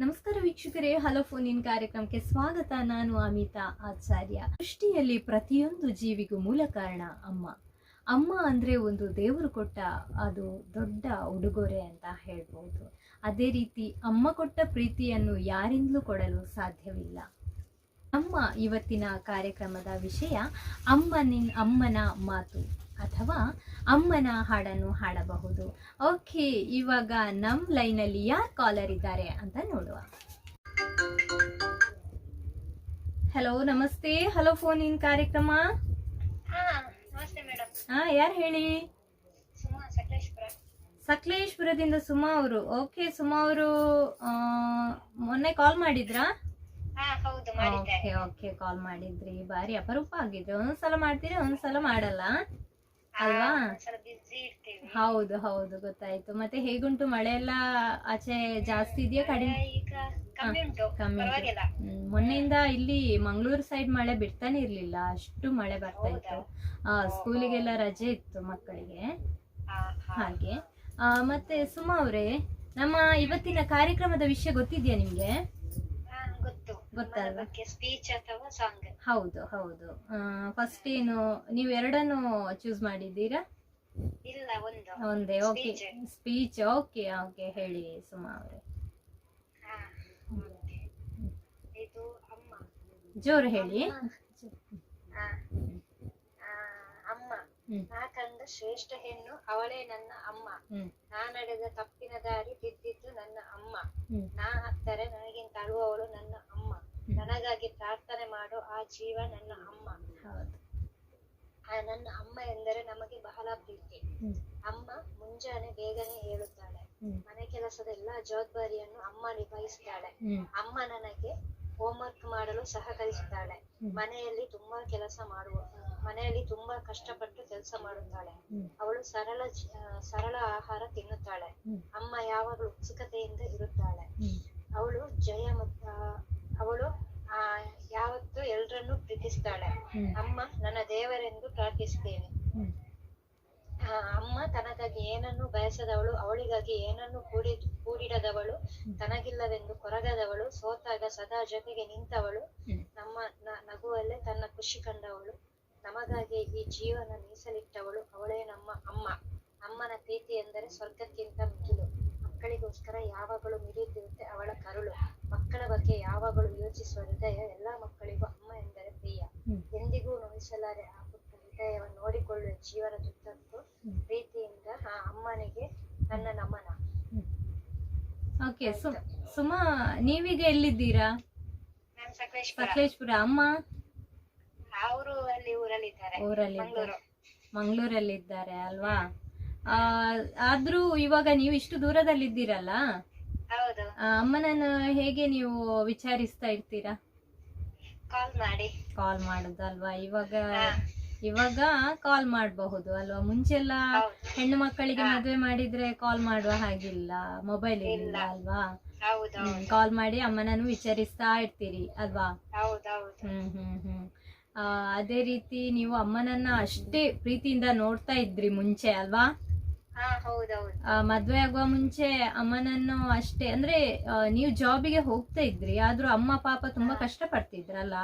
ನಮಸ್ಕಾರ ವೀಕ್ಷಕರೇ, hello phone ಕಾರ್ಯಕ್ರಮಕ್ಕೆ ಸ್ವಾಗತ. ನಾನು ಅಮಿತಾ ಆಚಾರ್ಯ. ಸೃಷ್ಟಿಯಲ್ಲಿ ಪ್ರತಿಯೊಂದು ಜೀವಿಗೂ ಮೂಲ ಕಾರಣ ಅಮ್ಮ. ಅಮ್ಮ ಅಂದ್ರೆ ಒಂದು ದೇವರು ಕೊಟ್ಟ ಅದು ದೊಡ್ಡ ಉಡುಗೊರೆ ಅಂತ ಹೇಳ್ಬೋದು. ಅದೇ ರೀತಿ ಅಮ್ಮ ಕೊಟ್ಟ ಪ್ರೀತಿಯನ್ನು ಯಾರಿಂದಲೂ ಕೊಡಲು ಸಾಧ್ಯವಿಲ್ಲ. ನಮ್ಮ ಇವತ್ತಿನ ಕಾರ್ಯಕ್ರಮದ ವಿಷಯ ಅಮ್ಮನಿನ್, ಅಮ್ಮನ ಮಾತು. ಅಥವಾ ಅಮ್ಮನ ಹಾಡನ್ನು ಹಾಡಬಹುದು. ಓಕೆ ಇವಾಗ ನಮ್ ಲೈನಲ್ಲಿ ಯಾರು ಕಾಲರ್ ಇದ್ದಾರೆ ಅಂತ ನೋಡುವ. ಹಲೋ ನಮಸ್ತೆ. ಹಲೋ ಫೋನ್ ಇನ್ ಕಾರ್ಯಕ್ರಮ? ಹಾ ಯಾರು ಹೇಳಿ? ಸಕಲೇಶ್ಪುರದಿಂದ ಸುಮಾ ಅವರು. ಓಕೆ ಸುಮಾ ಅವರು ಮೊನ್ನೆ ಕಾಲ್ ಮಾಡಿದ್ರಾ? ಓಕೆ ಓಕೆ ಕಾಲ್ ಮಾಡಿದ್ರಿ. ಬಾರಿ ಅಪರೂಪ ಆಗಿದ್ರೆ ಒಂದ್ಸಲ ಮಾಡ್ತೀರಿ ಒಂದ್ಸಲ ಮಾಡಲ್ಲ. ಅಲ್ವಾ? ಹೌದು ಹೌದು ಗೊತ್ತಾಯ್ತು. ಮತ್ತೆ ಹೇಗುಂಟು ಮಳೆ ಎಲ್ಲ ಆಚೆ ಜಾಸ್ತಿ ಇದೆಯಾ ಕಡಿಮೆ? ಕಮ್ಮಿ ಮೊನ್ನೆಯಿಂದ ಇಲ್ಲಿ ಮಂಗಳೂರು ಸೈಡ್ ಮಳೆ ಬಿಡ್ತಾನೆ ಇರ್ಲಿಲ್ಲ. ಅಷ್ಟು ಮಳೆ ಬರ್ತಾ ಇತ್ತು. ಆ, ಸ್ಕೂಲಿಗೆಲ್ಲ ರಜೆ ಇತ್ತು ಮಕ್ಕಳಿಗೆ. ಹಾಗೆ. ಆ, ಮತ್ತೆ ಸುಮಾ ಅವರೇ ನಮ್ಮ ಇವತ್ತಿನ ಕಾರ್ಯಕ್ರಮದ ವಿಷಯ ಗೊತ್ತಿದ್ಯಾ ನಿಮ್ಗೆ? ಗೊತ್ತಲ್ವಾ? ಸ್ಪೀಚ್ ಅಥವಾ ಸಾಂಗ್ ಹೌದು ಹೌದು. ಫಸ್ಟ್ ಏನು ನೀವು ಎರಡನ್ನು ಚೂಸ್ ಮಾಡಿದ್ದೀರಾ? ಇಲ್ಲ ಒಂದು. ಒಂದೇ ಓಕೆ. ಸ್ಪೀಚ್ ಓಕೆ ಓಕೆ ಹೇಳಿ ಸುಮಾ ಅವರೇ. ಇದು ಅಮ್ಮ. ಜೋರು ಹೇಳಿ. ಅಮ್ಮ ನಾಕಂದ ಶ್ರೇಷ್ಠ ಹೆಣ್ಣು ಅವಳೇ ನನ್ನ ಅಮ್ಮ. ಹ್ಮ್. ನಾ ನಡೆದ ತಪ್ಪಿನ ದಾರಿ ಬಿದ್ದಿದ್ದು ನನ್ನ ಅಮ್ಮ. ನಾ ಹತ್ತರೆ ನನಗಿಂತ ಅಳುವವಳು ನನ್ನ ಅಮ್ಮ ನನಗಾಗಿ ಪ್ರಾರ್ಥನೆ ಮಾಡೋ ಆ ಜೀವ ನನ್ನ ಅಮ್ಮ. ಆ ನನ್ನ ಅಮ್ಮ ಎಂದರೆ ನಮಗೆ ಬಹಳ ಪ್ರೀತಿ. ಅಮ್ಮ ಮುಂಜಾನೆ ಬೇಗನೆ ಹೇಳುತ್ತಾಳೆ ಮನೆ ಕೆಲಸದ ಎಲ್ಲಾ ಜವಾಬ್ದಾರಿಯನ್ನು ಅಮ್ಮ ನಿಭಾಯಿಸುತ್ತಾಳೆ ಅಮ್ಮ ನನಗೆ ಹೋಮ್ವರ್ಕ್ ಮಾಡಲು ಸಹಕರಿಸುತ್ತಾಳೆ ಮನೆಯಲ್ಲಿ ತುಂಬಾ ಕೆಲಸ ಮಾಡುವ ಮನೆಯಲ್ಲಿ ತುಂಬಾ ಕಷ್ಟಪಟ್ಟು ಕೆಲಸ ಮಾಡುತ್ತಾಳೆ. ಅವಳು ಸರಳ ಸರಳ ಆಹಾರ ತಿನ್ನುತ್ತಾಳೆ. ಅಮ್ಮ ಯಾವಾಗಲೂ ಉತ್ಸುಕತೆಯಿಂದ ಇರುತ್ತಾಳೆ. ಅವಳು ಜಯ ಮತ್ತು ಅವಳು ಆ, ಯಾವತ್ತು ಎಲ್ಲರನ್ನೂ ಪ್ರೀತಿಸ್ತಾಳೆ. ಅಮ್ಮ ನನ್ನ ದೇವರೆಂದು ಪ್ರಾರ್ಥಿಸ್ತೇನೆ. ಆ, ಅಮ್ಮ ತನಗಾಗಿ ಏನನ್ನು ಬಯಸದವಳು ಅವಳಿಗಾಗಿ ಏನನ್ನು ಕೂಡಿ ಕೂಡಿಡದವಳು ತನಗಿಲ್ಲವೆಂದು ಕೊರಗದವಳು ಸೋತಾಗ ಸದಾ ಜೊತೆಗೆ ನಿಂತವಳು. ನಮ್ಮ ನಗುವಲ್ಲೇ ತನ್ನ ಖುಷಿ ಕಂಡವಳು. ನಮಗಾಗಿ ಈ ಜೀವನ ಮೀಸಲಿಟ್ಟವಳು ಅವಳೇ ನಮ್ಮ ಅಮ್ಮ. ಅಮ್ಮನ ಪ್ರೀತಿ ಎಂದರೆ ಸ್ವರ್ಗಕ್ಕಿಂತ ಮಿಗಿಲು. ಮಕ್ಕಳಿಗೋಸ್ಕರ ಯಾವಾಗಲೂ ಮಿಡಿಯುತ್ತಿರುತ್ತೆ ಅವಳ ಕರುಳು. ಮಕ್ಕಳ ಬಗ್ಗೆ ಯಾವಾಗಲೂ ಯೋಚಿಸುವ ಹೃದಯ ಎಲ್ಲಾ ಮಕ್ಕಳಿಗೂ ಅಮ್ಮ ಎಂದರೆ ಪ್ರಿಯ. ಎಂದಿಗೂ ನೋಯಿಸಲಾರೆ ಆ ಪುಟ್ಟ ಹೃದಯವನ್ನು ನೋಡಿಕೊಳ್ಳುವ ಜೀವನದುದ್ದಕ್ಕೂ. ಪ್ರೀತಿಯಿಂದ ಆ ಅಮ್ಮನಿಗೆ ನನ್ನ ನಮನ. ಓಕೆ ಸುಮಾ ನೀವೀಗ ಎಲ್ಲಿದ್ದೀರಾ? ಸಕಲೇಶ್ಪುರ. ಅಮ್ಮ? ಅವರು ಅಲ್ಲಿ ಊರಲ್ಲಿದ್ದಾರೆ. ಊರಲ್ಲಿ ಮಂಗಳೂರು. ಮಂಗಳೂರಲ್ಲಿದ್ದಾರೆ ಅಲ್ವಾ? ಆ, ಆದ್ರೂ ಇವಾಗ ನೀವು ಇಷ್ಟು ದೂರದಲ್ಲಿದ್ದೀರಲ್ಲ? ಹೌದು ಆ, ಅಮ್ಮನನ್ನು ಹೇಗೆ ನೀವು ವಿಚಾರಿಸ್ತಾ ಇರ್ತೀರಾ? ಕಾಲ್ ಮಾಡಿ. ಕಾಲ್ ಮಾಡುದಲ್ವಾ? ಇವಾಗ ಹಾ. ಇವಾಗ ಕಾಲ್ ಮಾಡಬಹುದು ಅಲ್ವಾ? ಮುಂಚೆಲ್ಲ ಹೆಣ್ಣು ಮಕ್ಕಳಿಗೆ ಮದುವೆ ಮಾಡಿದ್ರೆ ಕಾಲ್ ಮಾಡುವ ಹಾಗಿಲ್ಲ ಮೊಬೈಲ್ ಇಲ್ಲ. ಅಲ್ವಾ? ಕಾಲ್ ಮಾಡಿ ಅಮ್ಮನನ್ನು ವಿಚಾರಿಸ್ತಾ ಇರ್ತೀರಿ ಅಲ್ವಾ? ಹ್ಮ್ ಹ್ಮ್ ಹ್ಮ್. ಆ, ಅದೇ ರೀತಿ ನೀವು ಅಮ್ಮನನ್ನ ಅಷ್ಟೇ ಪ್ರೀತಿಯಿಂದ ನೋಡ್ತಾ ಇದ್ರಿ ಮುಂಚೆ ಅಲ್ವಾ? ಮದ್ವೆ ಆಗುವ ಮುಂಚೆ ಅಮ್ಮನನ್ನು ಅಷ್ಟೇ ಅಂದ್ರೆ ನೀವು ಜಾಬಿಗೆ ಹೋಗ್ತಾ ಇದ್ರಿ ಆದ್ರೂ ಅಮ್ಮ ಪಾಪ ತುಂಬಾ ಕಷ್ಟ ಪಡ್ತಿದ್ರಲ್ಲ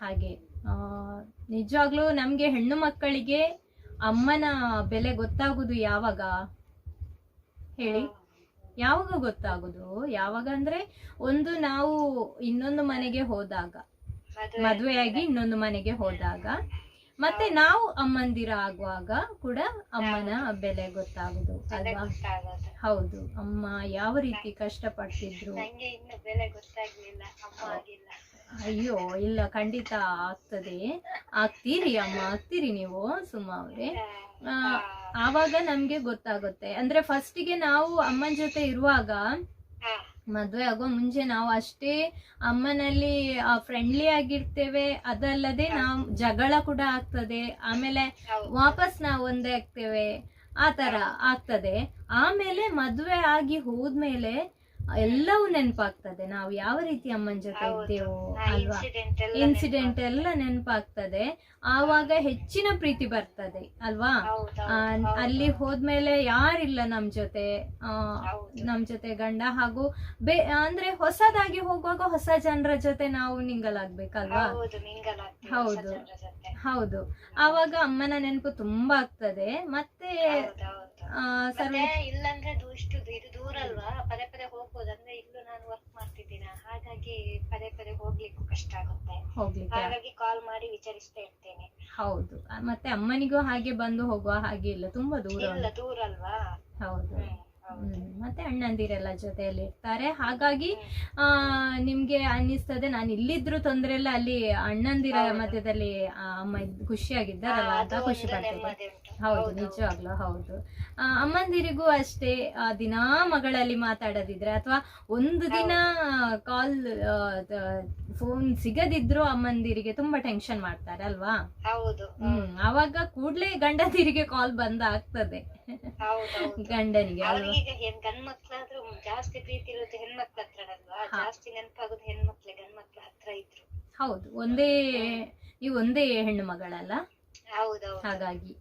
ಹಾಗೆ ನಿಜವಾಗ್ಲೂ ನಮ್ಗೆ ಹೆಣ್ಣು ಮಕ್ಕಳಿಗೆ ಅಮ್ಮನ ಬೆಲೆ ಗೊತ್ತಾಗುದು ಯಾವಾಗ? ಹೇಳಿ. ಯಾವಾಗ ಗೊತ್ತಾಗುದು? ಯಾವಾಗ ಅಂದ್ರೆ ಒಂದು ನಾವು ಇನ್ನೊಂದು ಮನೆಗೆ ಹೋದಾಗ ಮದುವೆ ಮದುವೆಯಾಗಿ ಇನ್ನೊಂದು ಮನೆಗೆ ಹೋದಾಗ. ಮತ್ತೆ ನಾವು ಅಮ್ಮಂದಿರ ಆಗುವಾಗ ಕೂಡ ಅಮ್ಮನ ಬೆಲೆ ಗೊತ್ತಾಗುದು ಅಲ್ವಾ? ಹೌದು. ಅಮ್ಮ ಯಾವ ರೀತಿ ಕಷ್ಟ ಪಡ್ತಿದ್ರು ಅಯ್ಯೋ ಇಲ್ಲ ಖಂಡಿತ ಆಗ್ತದೆ. ಆಗ್ತೀರಿ ಅಮ್ಮ ಆಗ್ತೀರಿ ನೀವು ಸುಮಾ ಅವ್ರೆ. ಆವಾಗ ನಮ್ಗೆ ಗೊತ್ತಾಗುತ್ತೆ. ಅಂದ್ರೆ ಫಸ್ಟಿಗೆ ನಾವು ಅಮ್ಮನ ಜೊತೆ ಇರುವಾಗ ಮದ್ವೆ ಆಗೋ ಮುಂಚೆ ನಾವು ಅಷ್ಟೇ ಅಮ್ಮನಲ್ಲಿ ಫ್ರೆಂಡ್ಲಿ ಆಗಿರ್ತೇವೆ. ಅದಲ್ಲದೆ ನಾವು ಜಗಳ ಕೂಡ ಆಗ್ತದೆ. ಆಮೇಲೆ ವಾಪಸ್ ನಾವು ಒಂದೇ ಆಗ್ತೇವೆ. ಆ ತರ ಆಗ್ತದೆ. ಆಮೇಲೆ ಮದುವೆ ಆಗಿ ಹೋದ್ಮೇಲೆ ಎಲ್ಲವೂ ನೆನಪಾಗ್ತದೆ. ನಾವು ಯಾವ ರೀತಿ ಅಮ್ಮನ ಜೊತೆ. ಇದ್ದೇವೋ ಅಲ್ವಾ? ಇನ್ಸಿಡೆಂಟ್ ಎಲ್ಲ ನೆನಪಾಗ್ತದೆ. ಆವಾಗ ಹೆಚ್ಚಿನ ಪ್ರೀತಿ ಬರ್ತದೆ ಅಲ್ವಾ? ಅಲ್ಲಿ ಹೋದ್ಮೇಲೆ ಯಾರಿಲ್ಲ ನಮ್ ಜೊತೆ. ಆ, ನಮ್ ಜೊತೆ ಗಂಡ ಹಾಗೂ ಬೇ ಅಂದ್ರೆ ಹೊಸದಾಗಿ ಹೋಗುವಾಗ ಹೊಸ ಜನರ ಜೊತೆ ನಾವು ನಿಂಗಲಾಗ್ಬೇಕಲ್ವಾ ಹೌದು. ಹೌದು. ಆವಾಗ ಅಮ್ಮನ ನೆನಪು ತುಂಬಾ ಆಗ್ತದೆ. ಮತ್ತೆ ಇಲ್ಲಂದ್ರೆ ಇಷ್ಟು ಇದು ದೂರ ಅಲ್ವಾ? ಪದೇ ಪದೇ ಹೋಗ್ಬೋದು. ಅಂದ್ರೆ ಇಲ್ಲೂ ನಾನು ವರ್ಕ್ ಮಾಡ್ತಿದ್ದೀನ? ಹಾಗಾಗಿ ಪದೇ ಪದೇ ಹೋಗ್ಲಿಕ್ಕೂ ಕಷ್ಟ ಆಗುತ್ತೆ. ಹಾಗಾಗಿ ಕಾಲ್ ಮಾಡಿ ವಿಚಾರಿಸ್ತಾ ಇರ್ತೇನೆ. ಹೌದು. ಮತ್ತೆ ಅಮ್ಮನಿಗೂ ಹಾಗೆ ಬಂದು ಹೋಗುವ ಹಾಗೆ ಇಲ್ಲ. ತುಂಬಾ ದೂರ ಇಲ್ಲ ದೂರ ಅಲ್ವಾ? ಹೌದು. ಮತ್ತೆ ಅಣ್ಣಂದಿರೆಲ್ಲ ಜೊತೆಯಲ್ಲಿ ಇರ್ತಾರೆ. ಹಾಗಾಗಿ. ಆ ನಿಮ್ಗೆ ಅನ್ನಿಸ್ತದೆ. ನಾನು ಇಲ್ಲಿದ್ರು ತೊಂದ್ರೆ ಇಲ್ಲ. ಅಲ್ಲಿ ಅಣ್ಣಂದಿರ ಮಧ್ಯದಲ್ಲಿ ಅಮ್ಮ ಖುಷಿಯಾಗಿದ್ದಾರಲ್ಲ ಅಂತ ಖುಷಿ ಉಂಟು. ಹೌದು ನಿಜವಾಗ್ಲೂ ಹೌದು. ಅಮ್ಮಂದಿರಿಗೂ ಅಷ್ಟೇ ದಿನಾ ಮಗಳಲ್ಲಿ ಮಾತಾಡದಿದ್ರೆ ಅಥವಾ ಒಂದು ದಿನ ಕಾಲ್ ಫೋನ್ ಸಿಗದಿದ್ರು ಅಮ್ಮಂದಿರಿಗೆ ತುಂಬಾ ಟೆನ್ಷನ್ ಮಾಡ್ತಾರೆ ಅಲ್ವಾ? ಹೌದು ಹ್ಮ್ ಅವಾಗ ಕೂಡ್ಲೇ ಗಂಡದಿರಿಗೆ ಕಾಲ್ ಬಂದ ಆಗ್ತದೆ. ಗಂಡನಿಗೆ ಗಂಡ್ಮಕ್ಳಾದ್ರೂ ಜಾಸ್ತಿ ಪ್ರೀತಿ ಇರೋದು ಹೆಣ್ಮಕ್ಳ ಹತ್ರ ಅಲ್ವಾ ಜಾಸ್ತಿ ನೆನಪಾಗೋದು ಹೆಣ್ಮಕ್ಳೆ ಗಂಡ್ಮಕ್ಳ ಹತ್ರ ಇದ್ರು. ಹೌದು ಒಂದೇ ನೀವು ಒಂದೇ ಹೆಣ್ಣು ಮಗಳಲ್ಲ ಹಾಗಾಗಿ.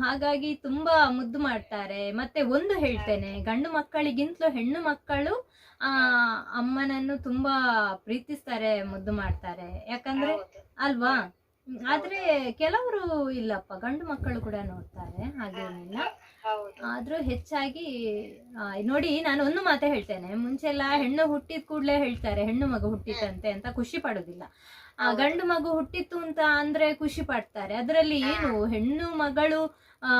ಹಾಗಾಗಿ ತುಂಬಾ ಮುದ್ದು ಮಾಡ್ತಾರೆ. ಮತ್ತೆ ಒಂದು ಹೇಳ್ತೇನೆ ಗಂಡು ಮಕ್ಕಳಿಗಿಂತಲೂ ಹೆಣ್ಣು ಮಕ್ಕಳು ಆ ಅಮ್ಮನನ್ನು ತುಂಬಾ ಪ್ರೀತಿಸ್ತಾರೆ ಮುದ್ದು ಮಾಡ್ತಾರೆ. ಯಾಕಂದ್ರೆ ಅಲ್ವಾ? ಆದ್ರೆ ಕೆಲವರು ಇಲ್ಲಪ್ಪ ಗಂಡು ಮಕ್ಕಳು ಕೂಡ ನೋಡ್ತಾರೆ ಹಾಗೇನಿಲ್ಲ. ಆದ್ರೂ ಹೆಚ್ಚಾಗಿ ಆ, ನೋಡಿ ನಾನು ಒಂದು ಮಾತೇ ಹೇಳ್ತೇನೆ. ಮುಂಚೆಲ್ಲ ಹೆಣ್ಣು ಹುಟ್ಟಿದ ಕೂಡಲೇ ಹೇಳ್ತಾರೆ ಹೆಣ್ಣು ಮಗು ಹುಟ್ಟಿತಂತೆ ಅಂತ ಖುಷಿ ಪಡುದಿಲ್ಲ. ಆ. ಗಂಡು ಮಗು ಹುಟ್ಟಿತ್ತು ಅಂತ ಅಂದ್ರೆ ಖುಷಿ ಪಡ್ತಾರೆ. ಅದರಲ್ಲಿ ಏನು? ಹೆಣ್ಣು ಮಗಳು ಆ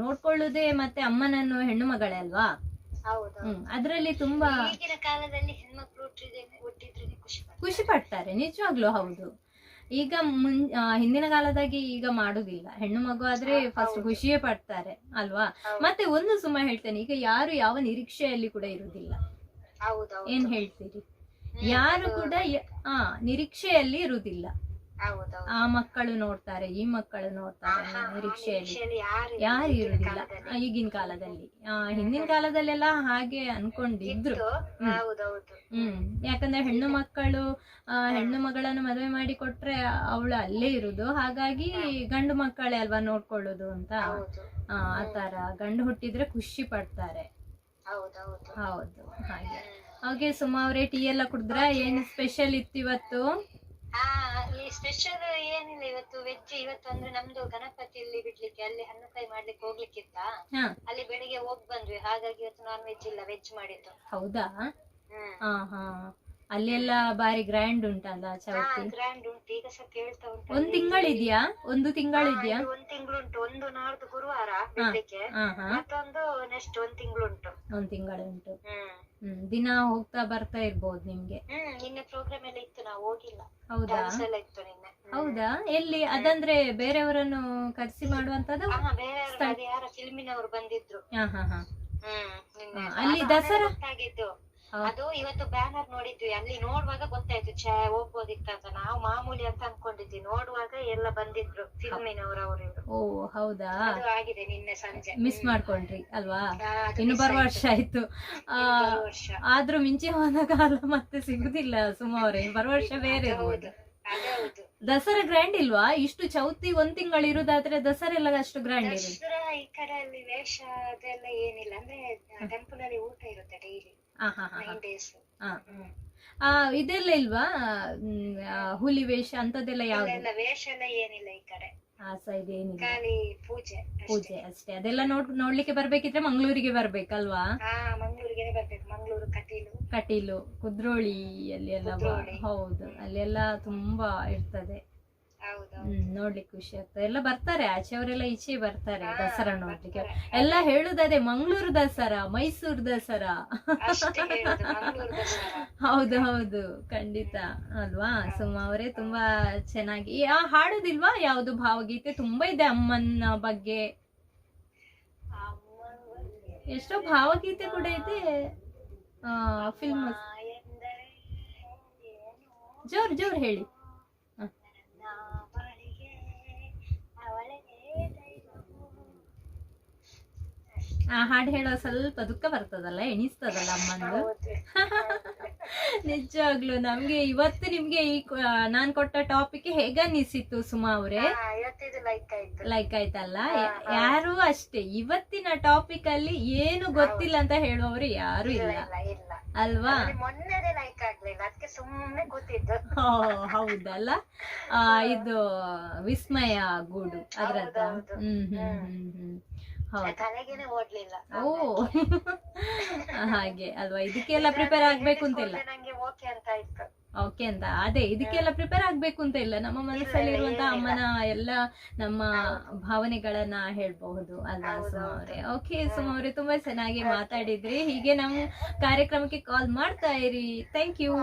ನೋಡ್ಕೊಳ್ಳುದೇ ಮತ್ತೆ ಅಮ್ಮನನ್ನು ಹೆಣ್ಣು ಮಗಳೇ ಅಲ್ವಾ? ಹ್ಮ್ ಅದ್ರಲ್ಲಿ ತುಂಬಾ ಈಗಿನ ಕಾಲದಲ್ಲಿ ಹೆಣ್ಮಕ್ಳು ಖುಷಿ ಪಡ್ತಾರೆ. ಖುಷಿ ಪಡ್ತಾರೆ ನಿಜವಾಗ್ಲೂ ಹೌದು. ಈಗ ಮುನ್ ಹಿಂದಿನ ಕಾಲದಾಗಿ ಈಗ ಮಾಡುದಿಲ್ಲ. ಹೆಣ್ಣು ಮಗು ಆದ್ರೆ ಫಸ್ಟ್ ಖುಷಿಯೇ ಪಡ್ತಾರೆ ಅಲ್ವಾ? ಮತ್ತೆ ಒಂದು ಸುಮ್ಮ ಹೇಳ್ತೇನೆ ಈಗ ಯಾರು ಯಾವ ನಿರೀಕ್ಷೆಯಲ್ಲಿ ಕೂಡ ಇರುದಿಲ್ಲ ಹೌದೌದು ಏನ್ ಹೇಳ್ತೀರಿ? ಯಾರು ಕೂಡ ಆ ನಿರೀಕ್ಷೆಯಲ್ಲಿ ಇರುವುದಿಲ್ಲ. ಹೌದೌದು. ಆ ಮಕ್ಕಳು ನೋಡ್ತಾರೆ ಈ ಮಕ್ಕಳು ನೋಡ್ತಾರೆ ನಿರೀಕ್ಷೆಯಲ್ಲಿ. ಯಾರು ಇರುವುದಿಲ್ಲ ಈಗಿನ ಕಾಲದಲ್ಲಿ. ಹಿಂದಿನ ಕಾಲದಲ್ಲೆಲ್ಲ ಹಾಗೆ ಅನ್ಕೊಂಡಿದ್ರು. ಹ್ಮ್. ಯಾಕಂದ್ರೆ ಹೆಣ್ಣು ಮಕ್ಕಳು ಹೆಣ್ಣು ಮಗಳನ್ನು ಮದುವೆ ಮಾಡಿ ಕೊಟ್ರೆ ಅವಳು ಅಲ್ಲೇ ಇರುದು ಹಾಗಾಗಿ ಗಂಡು ಮಕ್ಕಳೇ ಅಲ್ವಾ ನೋಡ್ಕೊಳ್ಳುದು ಅಂತ. ಆ ತರ ಗಂಡು ಹುಟ್ಟಿದ್ರೆ ಖುಷಿ ಪಡ್ತಾರೆ. ಹೌದು. ಹಾಗೆ. ಹಾಗೆ ಸುಮಾ ಅವ್ರೆ ಟೀ ಎಲ್ಲ ಕುಡಿದ್ರ ಏನ್ ಸ್ಪೆಷಲ್ ಇತ್ತು ಇವತ್ತು ಹಾ ಈ ಸ್ಪೆಷಲ್ ಏನಿಲ್ಲ ಇವತ್ತು ವೆಜ್ ಇವತ್ತು ಅಂದ್ರೆ ನಮ್ದು ಗಣಪತಿಯಲ್ಲಿ ಬಿಡ್ಲಿಕ್ಕೆ ಅಲ್ಲಿ ಹಣ್ಣುಕಾಯಿ ಮಾಡ್ಲಿಕ್ಕೆ ಹೋಗ್ಲಿಕ್ಕಿತ್ತ. ಹಾ. ಅಲ್ಲಿ ಬೆಳಿಗ್ಗೆ ಹೋಗ್ ಬಂದ್ವಿ ಹಾಗಾಗಿ ಇವತ್ತು ನಾನ್ ವೆಜ್ ಇಲ್ಲ ವೆಜ್ ಮಾಡಿದ್ದು. ಹೌದಾ? ಹ್ಮ್. ಹಾ ಹಾ ಅಲ್ಲೆಲ್ಲ ಬಾರಿ ಗ್ರ್ಯಾಂಡ್ ಉಂಟಲ್ಲ ಚೌತಿ? ಗ್ರ್ಯಾಂಡ್ ಉಂಟು. ಈಗ ಸಹ ಕೇಳ್ತಾ ಉಂಟು. ಒಂದ್ ತಿಂಗಳಿದ್ಯಾ? ಒಂದು ತಿಂಗಳಿದ್ಯಾ? ಒಂದ್ ತಿಂಗಳುಂಟು. ಒಂದು ನಾಡ್ದು ಗುರುವಾರ ಮತ್ತೊಂದು ನೆಕ್ಸ್ಟ್ ಒಂದ್ ತಿಂಗಳುಂಟು. ಒಂದ್ ತಿಂಗಳುಂಟು ಹ್ಮ್. ದಿನ ಹೋಗ್ತಾ ಬರ್ತಾ ಇರ್ಬೋದು ನಿಮ್ಗೆ? ಹ್ಮ್ ನಿನ್ನೆ ಪ್ರೋಗ್ರಾಮ್ ಎಲ್ಲ ಇತ್ತು ನಾವು ಹೋಗಿಲ್ಲ. ಹೌದಾ? ಎಲ್ಲ ಇತ್ತು ನಿನ್ನೆ. ಹೌದಾ? ಎಲ್ಲಿ? ಅದಂದ್ರೆ ಬೇರೆಯವರನ್ನು ಕರೆಸಿ ಮಾಡುವಂತದ್ದು ಹಾ ಬೇರೆ ಅದು ಯಾರ ಫಿಲ್ಮಿನವರು ಬಂದಿದ್ರು. ಹಾ ಹಾ ಹಾ. ಅಲ್ಲಿ ದಸರಾ? ಅದು ಇವತ್ತು ಬ್ಯಾನರ್ ನೋಡಿದ್ವಿ ಅಲ್ಲಿ ನೋಡುವಾಗ ಗೊತ್ತಾಯ್ತು ಛೇ ಹೋಗ್ಬೋದಿತ್ತ ಅಂತ. ನಾವು ಮಾಮೂಲಿ ಅಂತ ಅನ್ಕೊಂಡಿದ್ವಿ. ನೋಡುವಾಗ ಎಲ್ಲ ಬಂದಿದ್ರು ಫಿಲ್ಮಿನವರು ಅವರು ಓ ಹೌದಾ? ಅದು ಆಗಿದೆ ನಿನ್ನೆ ಸಂಜೆ. ಮಿಸ್ ಮಾಡ್ಕೊಂಡ್ರಿ ಅಲ್ವಾ? ಇನ್ನು ಬರುವ. ವರ್ಷ ಆಯ್ತು. ಆದ್ರೂ ಮಿಂಚೆ ಹೋದ ಕಾಲ ಮತ್ತೆ ಸಿಗುದಿಲ್ಲ ಸುಮಾರು ಬರುವ ವರ್ಷ ಬೇರೆ. ಹೌದು ದಸರಾ ಗ್ರ್ಯಾಂಡ್ ಇಲ್ವಾ? ಇಷ್ಟು ಚೌತಿ ಒಂದ್ ತಿಂಗಳು ಇರುದಾದ್ರೆ ದಸರಾ ಎಲ್ಲ ಅಷ್ಟು ಗ್ರ್ಯಾಂಡ್ ಇಲ್ಲ ದಸರಾ ಈ ಕಡೆ ಅಲ್ಲಿ ವೇಷ ಅದೆಲ್ಲ ಏನಿಲ್ಲ. ಅಂದ್ರೆ ಟೆಂಪಲ್ ಅಲ್ಲಿ ಊಟ ಇರುತ್ತೆ ಡೈಲಿ ನೈನ್ ಡೇಸ್ ಆ ಇದೆಲ್ಲ ಇಲ್ವಾ? ಹುಲಿ ವೇಷ ಅಂತದೆಲ್ಲ ಯಾವ್ದು? ವೇಷ ಎಲ್ಲ ಏನಿಲ್ಲ ಈ ಕಡೆ. ಖಾಲಿ ಪೂಜೆ ಅಷ್ಟೇ. ಪೂಜೆ ಅಷ್ಟೇ. ಅದೆಲ್ಲ ನೋಡ್ ನೋಡ್ಲಿಕ್ಕೆ ಬರ್ಬೇಕಿದ್ರೆ ಮಂಗಳೂರಿಗೆ ಬರ್ಬೇಕಲ್ವಾ? ಮಂಗಳೂರಿಗೆ ಬರ್ಬೇಕು. ಮಂಗಳೂರು ಕಟೀಲು. ಕಟೀಲು ಕುದ್ರೋಳಿ ಅಲ್ಲಿ ಎಲ್ಲ. ಹೌದು ಅಲ್ಲೆಲ್ಲ ತುಂಬಾ ಇರ್ತದೆ. ಹ್ಮ್ ನೋಡ್ಲಿಕ್ಕೆ ಖುಷಿ ಆಗ್ತದೆ. ಎಲ್ಲ ಬರ್ತಾರೆ ಆಚೆಯವರೆಲ್ಲ ಈಚೆ ಬರ್ತಾರೆ ದಸರಾ ನೋಡ್ಲಿಕ್ಕೆ. ಎಲ್ಲ ಹೇಳುದೇ ಮಂಗಳೂರು ದಸರಾ ಮೈಸೂರು ದಸರಾ. ಹೌದು ಹೌದು ಖಂಡಿತ. ಅಲ್ವಾ? ಸುಮಾ ಅವರೇ ತುಂಬಾ ಚೆನ್ನಾಗಿ ಆ ಹಾಡುದಿಲ್ವಾ? ಯಾವ್ದು ಭಾವಗೀತೆ? ತುಂಬಾ ಇದೆ ಅಮ್ಮನ ಬಗ್ಗೆ. ಎಷ್ಟೋ ಭಾವಗೀತೆ ಕೂಡ ಇದೆ. ಆ ಫಿಲ್ಮ್ ಜೋರ್ ಜೋರ್ ಹೇಳಿ. ಆ ಹಾಡು ಹೇಳೋ ಸ್ವಲ್ಪ ದುಃಖ ಬರ್ತದಲ್ಲ ಎಣಿಸ್ತದಲ್ಲ ಅಮ್ಮಂದು? ನಿಜವಾಗ್ಲು. ನಮ್ಗೆ ಇವತ್ತು ನಿಮ್ಗೆ ಈ ನಾನ್ ಕೊಟ್ಟ ಟಾಪಿಕ್ ಹೇಗನ್ನಿಸಿತ್ತು ಸುಮಾ ಅವ್ರೆ? ಲೈಕ್ ಆಯ್ತು. ಲೈಕ್ ಆಯ್ತಲ್ಲ. ಯಾರು ಅಷ್ಟೇ. ಇವತ್ತಿನ ಟಾಪಿಕ್ ಅಲ್ಲಿ ಏನು ಗೊತ್ತಿಲ್ಲ ಅಂತ ಹೇಳುವವರು ಯಾರು ಇಲ್ಲ ಅಲ್ವಾ? ಹೌದಲ್ಲ? ಇದು ವಿಸ್ಮಯ ಗೂಡು ಅದ್ರದ್ದು. ಹ್ಮ್ ಹ್ಮ್. ಹ್ಮ್ ಹ್ಮ್. ತಲೆಗೇನೆ ಓಡ್ಲಿಲ್ಲ. ಓ. ಹಾಗೆ ಅಲ್ವಾ? ಇದಕ್ಕೆಲ್ಲ ಪ್ರಿಪೇರ್ ಆಗ್ಬೇಕು ಅಂತ ಇಲ್ಲ. ಹೇಳಿಸ್ಕೊಂಡ್ರೆ ನಂಗೆ ಓಕೆ ಅಂತ ಇತ್ತು. ಓಕೆ ಅಂತ. ಅದೇ ಇದಕ್ಕೆಲ್ಲ ಪ್ರಿಪೇರ್ ಆಗ್ಬೇಕು ಅಂತ ಇಲ್ಲ. ನಮ್ಮ ಮನಸ್ಸಲ್ಲಿ ಇರುವಂತ ಅಮ್ಮನ ಎಲ್ಲ ನಮ್ಮ ಭಾವನೆಗಳನ್ನ ಹೇಳ್ಬಹುದು. ಅಲ್ವಾ ಸುಮಾವ್ರೆ ಸುಮಾ ಓಕೆ ಸುಮಾವ್ರೆ ತುಂಬಾ ಚೆನ್ನಾಗಿ ಮಾತಾಡಿದ್ರಿ. ಹೀಗೆ ನಾವು ಕಾರ್ಯಕ್ರಮಕ್ಕೆ ಕಾಲ್ ಮಾಡ್ತಾ ಇರಿ. Thank you